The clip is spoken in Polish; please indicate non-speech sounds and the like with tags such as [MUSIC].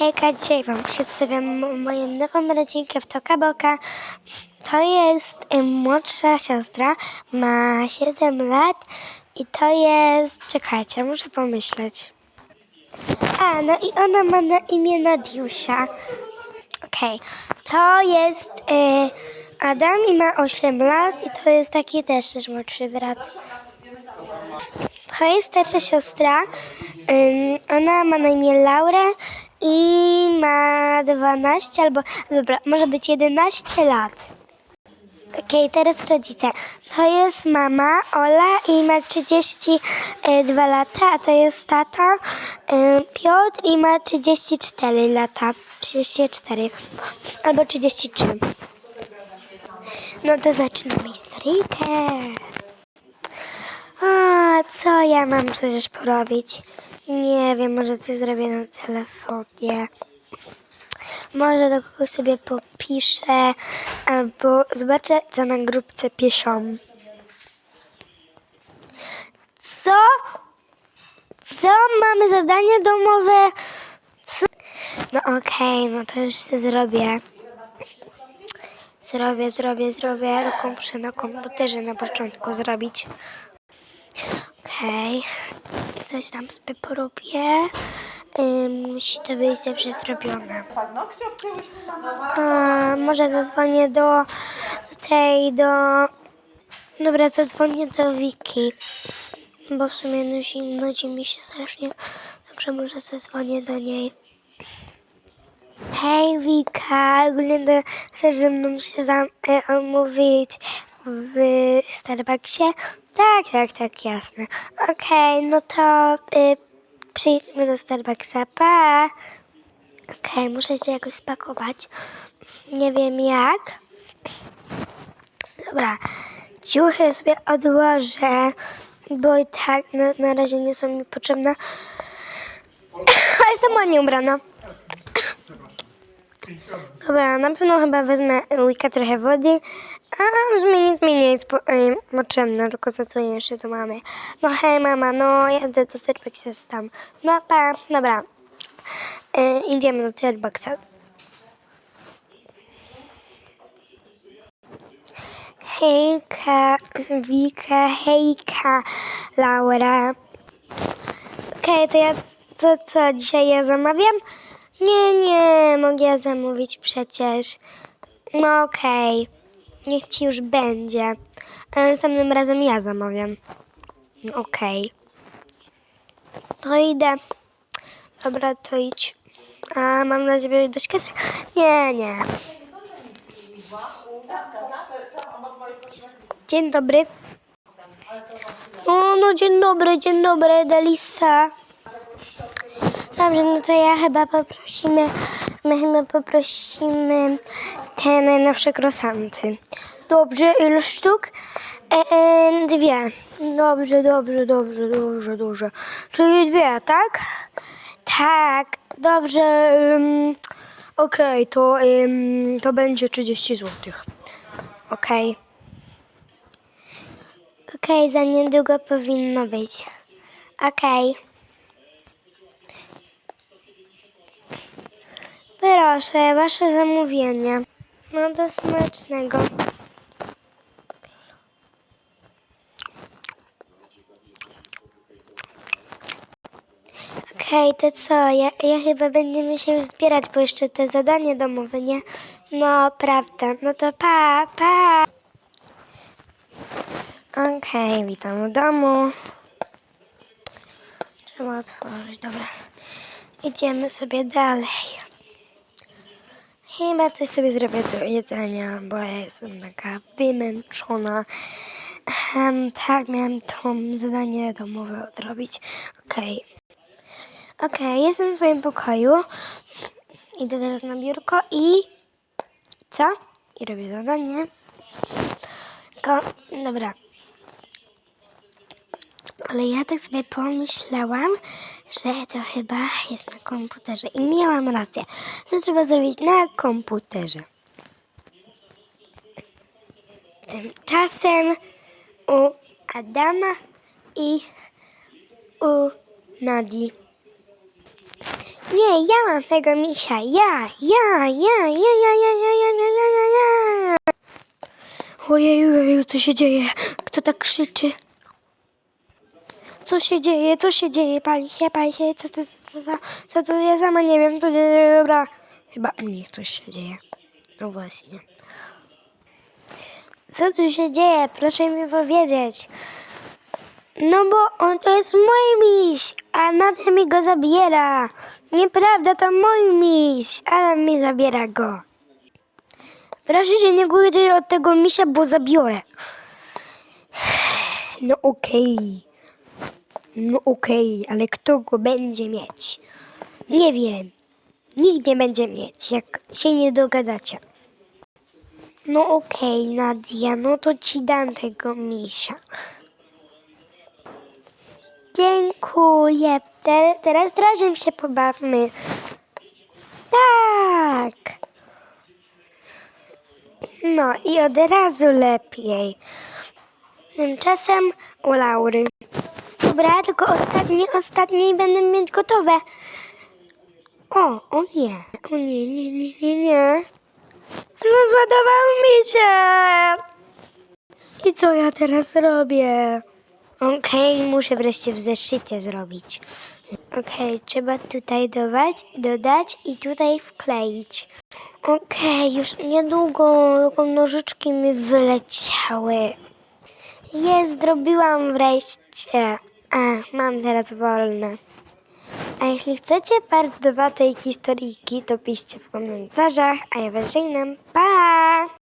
Hejka, dzisiaj Wam przedstawiam mo- moją nową rodzinkę w Toka Boka. To jest y, młodsza siostra, ma 7 lat i to jest... Czekajcie, muszę pomyśleć. A, no i ona ma na imię Nadiusia. Okej, to jest y, Adam i ma 8 lat i to jest taki też też młodszy brat. To jest starsza siostra. Ym, ona ma na imię Laura i ma 12 albo, dobra, może być 11 lat. Okej, teraz rodzice. To jest mama Ola i ma 32 lata, a to jest tata ym, Piotr i ma 34 lata. 34 albo 33. No to zaczynamy historyjkę. Co ja mam przecież porobić? Nie wiem, może coś zrobię na telefonie. Może do kogoś sobie popiszę, albo zobaczę, co na grupce piszą. Co? Co? Mamy zadanie domowe? Co? No okej, no to już się zrobię. Zrobię, zrobię, zrobię. Tylko muszę na komputerze na początku zrobić. Okej. Coś tam sobie porobię. Musi to być dobrze zrobione. A, może zadzwonię do, do tej, do... Dobra, zadzwonię do Wiki. Bo w sumie nudzi, nudzi mi się strasznie. Dobrze, może zadzwonię do niej. Hej Wika, to chcesz ze mną się zam- e, omówić w Starbucksie? Tak, tak, tak, jasne. Okej, no to y, przyjdźmy do Starbucksa, pa! Okej, muszę się jakoś spakować. Nie wiem jak. Dobra, ciuchy sobie odłożę, bo i tak na, na razie nie są mi potrzebne. [COUGHS] Ale jestem ładnie ubrana. Dobra, na pewno chyba wezmę łyka trochę wody, a w sumie nic mi nie jest po, potrzebne, tylko zadzwonię jeszcze do mamy. No hej mama, no jadę do Starbucksa tam. No pa, dobra. Y, idziemy do Starbucksa. Hejka, Wika, hejka, Laura. Okej, to ja co, co dzisiaj ja zamawiam? Nie, nie, mogę zamówić przecież. No okej, niech ci już będzie. A następnym razem ja zamawiam. No, Okej. To idę. Dobra, to idź. A mam na ciebie dość kasy? Nie, nie. Dzień dobry. O, no dzień dobry, dzień dobry, Delisa. Dobrze, no to ja chyba poprosimy, my chyba poprosimy te najnowsze krosanty. Dobrze, ile sztuk? E, e, dwie. Dobrze, dobrze, dobrze, dobrze, dobrze. Czyli dwie, tak? Tak, dobrze. ym, Okej, to, ym, to będzie 30 zł. Okej. Okej, za niedługo powinno być. Okej. Proszę, wasze zamówienie. No do smacznego. Okej, to co? Ja, ja chyba będziemy się już zbierać, bo jeszcze te zadanie domowe, nie? No, prawda. No to pa, pa. Okej, witam w domu. Trzeba otworzyć, dobra. Idziemy sobie dalej. Chyba coś sobie zrobię do jedzenia, bo ja jestem taka wymęczona. Em, tak, miałam to zadanie domowe odrobić. Okej. Okej, jestem w swoim pokoju. Idę teraz na biurko i... Co? I robię zadanie. Tylko, dobra. Ale ja tak sobie pomyślałam, że to chyba jest na komputerze. I miałam rację. To trzeba zrobić na komputerze. Tymczasem u Adama i u Nadii Nie, ja mam tego misia. Ja, ja, ja, ja, ja, ja, ja, ja, ja, ja, ja, ja. Ojej, ojej, co się dzieje? Kto tak krzyczy? Co się dzieje? Co się dzieje? Pali się, pali się. Co to, co to, co to ja sama nie wiem, co dzieje. Dobra. Chyba u mnie coś się dzieje. No właśnie. Co tu się dzieje? Proszę mi powiedzieć. No bo on to jest mój miś, a Nadia mi go zabiera. Nieprawda, to mój miś, Adam mi zabiera go. Proszę się nie głudzić od tego misia, bo zabiorę. No okej. No okej, ale kto go będzie mieć? Nie wiem. Nikt nie będzie mieć, jak się nie dogadacie. No okej, Nadia, no to ci dam tego misia. Dziękuję. Te, teraz razem się pobawmy. Tak. No i od razu lepiej. Tymczasem u Laury. Dobra, tylko ostatnie, ostatnie i będę mieć gotowe. O, o nie. O nie, nie, nie, nie, nie. Rozładował mi się. I co ja teraz robię? Okej, muszę wreszcie w zeszycie zrobić. Okej, trzeba tutaj dodać, dodać i tutaj wkleić. Okej, już niedługo tylko nożyczki mi wyleciały. Jest, zrobiłam wreszcie. A, mam teraz wolne. A jeśli chcecie part 2 tej historyjki, to piszcie w komentarzach, a ja was żegnam. Pa!